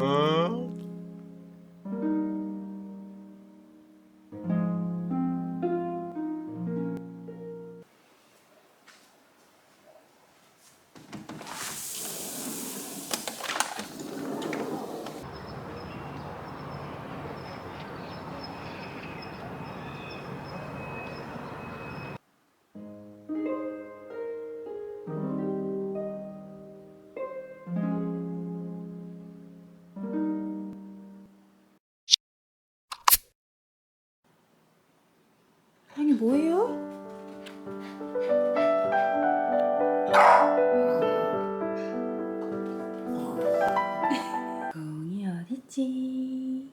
Uh... 뭐예요? 공이 어딨지?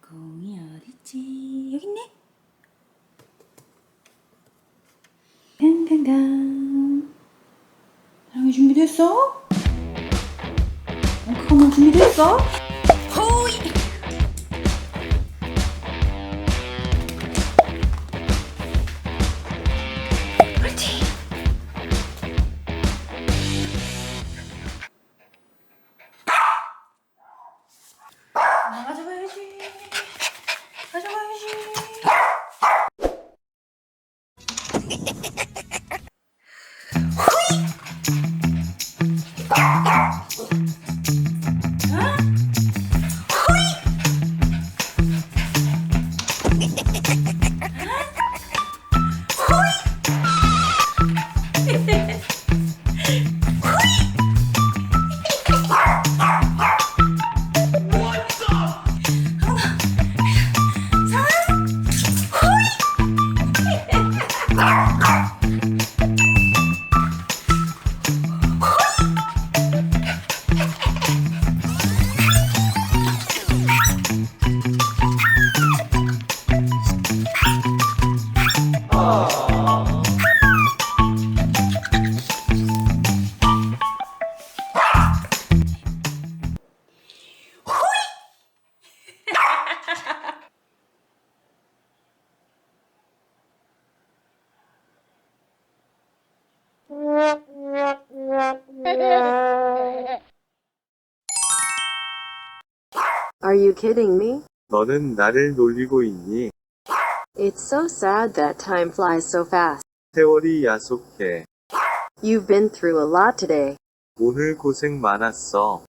공이 어딨지? 여기 있네. 깡깡깡. 사랑이 준비됐어? 어, 그거만 준비됐어? 호이. 아, 가져가야지. 가져가야지. Are you kidding me? 너는 나를 놀리고 있니? It's so sad that time flies so fast. 세월이 야속해. You've been through a lot today. 오늘 고생 많았어.